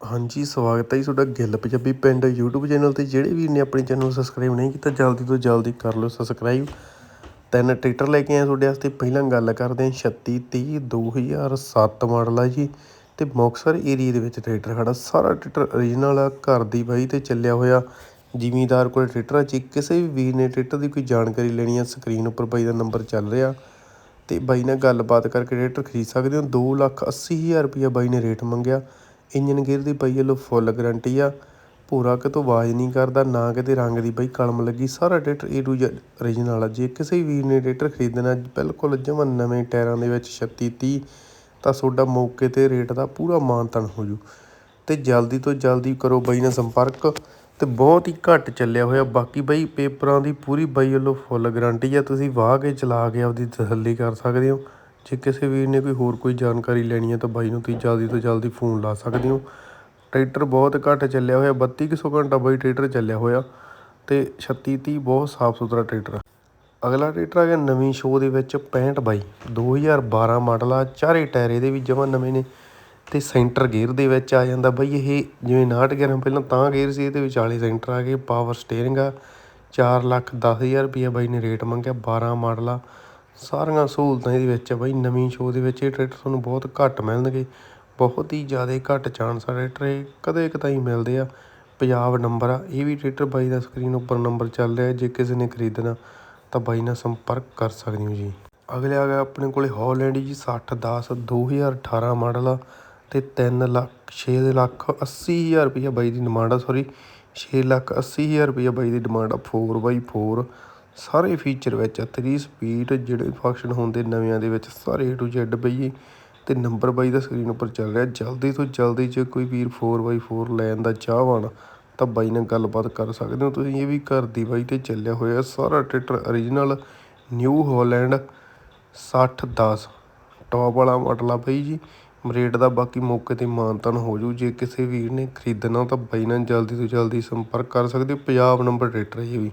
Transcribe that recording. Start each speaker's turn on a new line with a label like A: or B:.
A: ਹਾਂਜੀ, ਸਵਾਗਤ ਹੈ ਜੀ ਤੁਹਾਡਾ ਗਿੱਲ ਪੰਜਾਬੀ ਪਿੰਡ YouTube ਚੈਨਲ ਤੇ। ਜਿਹੜੇ ਵੀਰ ਨੇ ਆਪਣੇ ਚੈਨਲ ਨੂੰ ਸਬਸਕ੍ਰਾਈਬ ਨਹੀਂ ਕੀਤਾ, ਜਲਦੀ ਤੋਂ ਜਲਦੀ ਕਰ ਲਓ ਸਬਸਕ੍ਰਾਈਬ ਤਿੰਨ ਟਰੈਕਟਰ ਲੈ ਕੇ ਆਏ ਤੁਹਾਡੇ ਵਾਸਤੇ। ਪਹਿਲਾਂ ਗੱਲ ਕਰਦੇ ਹਾਂ 36 30 2007 ਮਾਡਲ ਆ ਜੀ। ਤੇ ਮੁਕਤਸਰ ਏਰੀਆ ਦੇ ਵਿੱਚ ਟਰੈਕਟਰ ਖੜਾ ਸਾਰਾ ਟਰੈਕਟਰ origignal ਆ, ਘਰ ਦੀ ਬਾਈ ਤੇ ਚੱਲਿਆ ਹੋਇਆ। ਜ਼ਿਮੀਦਾਰ ਕੋਲ ਟਰੈਕਟਰ ਆ ਜੀ। ਕਿਸੇ ਵੀ ਵੀਰ ਨੇ ਟਰੈਕਟਰ ਦੀ ਕੋਈ ਜਾਣਕਾਰੀ ਲੈਣੀ ਆ ਸਕਰੀਨ ਉੱਪਰ ਬਾਈ ਦਾ ਨੰਬਰ ਚੱਲ ਰਿਹਾ। ਤੇ ਬਾਈ ਨਾਲ ਗੱਲਬਾਤ ਕਰਕੇ ਟਰੈਕਟਰ ਖਰੀਦ ਸਕਦੇ ਹੋ। ਦੋ ਲੱਖ ਅੱਸੀ ਹਜ਼ਾਰ ਰੁਪਈਆ ਬਾਈ ਨੇ ਰੇਟ ਮੰਗਿਆ। ਇੰਜਨ ਗੇਅਰ ਦੀ ਬਾਈ ਵੱਲੋਂ ਫੁੱਲ ਗਰੰਟੀ ਆ। ਭੂਰਾ ਕਿਤੋਂ ਆਵਾਜ਼ ਨਹੀਂ ਕਰਦਾ, ਨਾ ਕਿਤੇ ਰੰਗ ਦੀ ਬਾਈ ਕਲਮ ਲੱਗੀ। ਸਾਰਾ tractor A to Z original ਆ। ਜੇ ਕਿਸੇ ਵੀਰ ਨੇ ਟਰੈਕਟਰ ਖਰੀਦਣਾ, ਬਿਲਕੁਲ ਜਮਾਂ ਨਵੇਂ ਟਾਇਰਾਂ ਦੇ ਵਿੱਚ 36 30 ਤਾਂ ਤੁਹਾਡਾ ਮੌਕੇ ਤੇ ਰੇਟ ਦਾ ਪੂਰਾ ਮਾਨਤਨ ਹੋ ਜੂ। ਤੇ ਜਲਦੀ ਤੋਂ ਜਲਦੀ ਕਰੋ ਬਾਈ ਨਾਲ ਸੰਪਰਕ। ਤੇ ਬਹੁਤ ਹੀ ਘੱਟ ਚੱਲਿਆ ਹੋਇਆ, ਬਾਕੀ ਬਾਈ ਪੇਪਰਾਂ ਦੀ ਪੂਰੀ ਬਾਈ ਵੱਲੋਂ ਫੁੱਲ ਗਾਰੰਟੀ ਆ। ਤੁਸੀਂ ਵਾਹ ਕੇ ਚਲਾ ਕੇ ਆਪਦੀ ਤਸੱਲੀ ਕਰ ਸਕਦੇ ਹੋ। ਜੇ ਕਿਸੇ ਵੀਰ ਨੇ ਕੋਈ ਹੋਰ ਕੋਈ ਜਾਣਕਾਰੀ ਲੈਣੀ ਹੈ ਤਾਂ ਬਾਈ ਨੂੰ ਤੁਸੀਂ ਜਲਦੀ ਤੋਂ ਜਲਦੀ ਫੋਨ ਲਾ ਸਕਦੇ ਹੋ। ਟਰੈਕਟਰ ਬਹੁਤ ਘੱਟ ਚੱਲਿਆ ਹੋਇਆ 3200 ਘੰਟਾ ਬਾਈ ਟਰੈਕਟਰ ਚੱਲਿਆ ਹੋਇਆ ਅਤੇ ਛੱਤੀ ਤੀਹ ਬਹੁਤ ਸਾਫ਼ ਸੁਥਰਾ ਟਰੈਕਟਰ ਅਗਲਾ ਟਰੈਕਟਰ ਆ ਗਿਆ ਨਵੀਂ ਸ਼ੋਅ ਦੇ ਵਿੱਚ 65 ਬਾਈ 2012 ਮਾਡਲ ਆ, ਚਾਰੇ ਟਾਇਰ ਇਹਦੇ ਵੀ ਜਮਾਂ ਨਵੇਂ ਨੇ ਤੇ ਸੈਂਟਰ ਗੇਅਰ ਦੇ ਵਿੱਚ ਆ ਜਾਂਦਾ ਬਾਈ ਇਹ, ਜਿਵੇਂ 911 ਪਹਿਲਾਂ ਤਾਂ ਗੇਅਰ ਸੀ, ਇਹਦੇ ਵਿਚਾਲੇ ਸੈਂਟਰ ਆ ਗਏ, ਪਾਵਰ ਸਟੀਅਰਿੰਗ ਆ 4 ਲੱਖ 10000 ਰੁਪਏ ਬਾਈ ਨੇ ਰੇਟ ਮੰਗਿਆ 12 ਮਾਡਲ ਆ ਸਾਰੀਆਂ ਸਹੂਲਤਾਂ ਇਹਦੇ ਵਿੱਚ ਆ ਬਾਈ, ਨਵੀਂ ਸ਼ੋਅ ਦੇ ਵਿੱਚ ਇਹ ਟਰੈਕਟਰ ਤੁਹਾਨੂੰ ਬਹੁਤ ਘੱਟ ਮਿਲਣਗੇ। ਬਹੁਤ ਹੀ ਜ਼ਿਆਦਾ ਘੱਟ ਚਾਂਸ ਆ ਟਰੈਕਟਰ ਇਹ ਕਦੇ ਕਦਾਈ ਮਿਲਦੇ ਆ। ਪੰਜਾਬ ਨੰਬਰ ਆ, ਇਹ ਵੀ ਟਰੈਕਟਰ ਬਾਈ ਦਾ ਸਕਰੀਨ ਉੱਪਰ ਨੰਬਰ ਚੱਲ ਰਿਹਾ, ਜੇ ਕਿਸੇ ਨੇ ਖਰੀਦਣਾ ਤਾਂ ਬਾਈ ਨਾਲ ਸੰਪਰਕ ਕਰ ਸਕਦੇ ਹੋ ਜੀ। ਅਗਲੇ ਆ ਗਿਆ ਆਪਣੇ ਕੋਲੇ ਹੌਲੈਂਡ ਜੀ 60 10 2018 ਮਾਡਲ ਆ ਤੇ 3 ਲੱਖ 6 ਲੱਖ 80 ਹਜ਼ਾਰ ਰੁਪਈਆ ਬਾਈ ਦੀ ਡਿਮਾਂਡ ਆ ਸੌਰੀ 6 ਲੱਖ 80 ਹਜ਼ਾਰ ਰੁਪਈਆ ਬਾਈ ਦੀ ਡਿਮਾਂਡ ਆ 4x4 ਸਾਰੇ ਫੀਚਰ ਵਿੱਚ ਆ 3 ਸਪੀਡ ਜਿਹੜੇ ਫੰਕਸ਼ਨ ਹੁੰਦੇ ਨਵਿਆਂ ਦੇ ਵਿੱਚ, ਸਾਰੇ A to Z ਬਈ ਤੇ ਨੰਬਰ ਬਾਈ ਦਾ ਸਕਰੀਨ ਉੱਪਰ ਚੱਲ ਰਿਹਾ। ਜਲਦੀ ਤੋਂ ਜਲਦੀ ਜੇ ਕੋਈ ਵੀਰ 4x4 ਲੈਣ ਦਾ ਚਾਹਵਾਨ ਤਾਂ ਬਾਈ ਨਾਲ ਗੱਲਬਾਤ ਕਰ ਸਕਦੇ ਹੋ। ਤੁਸੀਂ ਇਹ ਵੀ ਘਰ ਦੀ ਬਾਈ ਤੇ ਚੱਲਿਆ ਹੋਇਆ ਸਾਰਾ tractor origignal New Holland 60 10 top ਵਾਲਾ ਮਾਡਲ ਆ ਬਾਈ ਜੀ। ਰੇਟ ਦਾ ਬਾਕੀ ਮੌਕੇ ਤੇ ਮਾਨਤਨ ਹੋ ਜੂ। ਜੇ ਕਿਸੇ ਵੀਰ ਨੇ ਖਰੀਦਣਾ ਤਾਂ ਬਾਈ ਨਾਲ ਜਲਦੀ ਤੋਂ ਜਲਦੀ ਸੰਪਰਕ ਕਰ ਸਕਦੇ ਹੋ। ਪੰਜਾਬ ਨੰਬਰ ਟਰੈਕਟਰ ਹੈ ਇਹ ਵੀ।